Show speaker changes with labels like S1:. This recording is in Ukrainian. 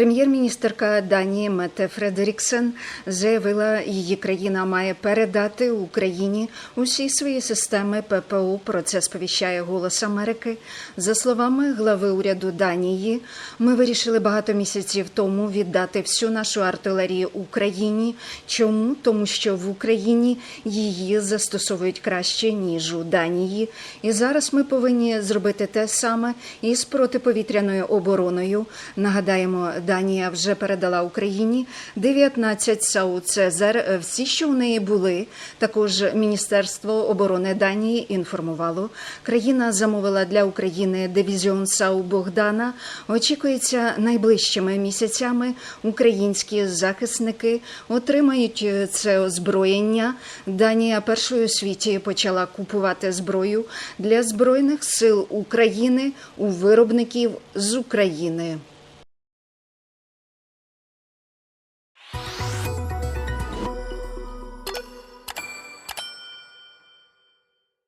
S1: Прем'єр-міністерка Данії Мете Фредеріксен заявила, її країна має передати Україні усі свої системи ППО. Про це сповіщає Голос Америки. За словами глави уряду Данії, ми вирішили багато місяців тому віддати всю нашу артилерію Україні. Чому? Тому що в Україні її застосовують краще ніж у Данії. І зараз ми повинні зробити те саме із протиповітряною обороною. Нагадаємо, Данія вже передала Україні 19 САУ Цезар. Всі, що у неї були, також Міністерство оборони Данії інформувало. Країна замовила для України дивізіон САУ Богдана. Очікується найближчими місяцями. Українські захисники отримають це озброєння. Данія першою світі почала купувати зброю для збройних сил України у виробників з України.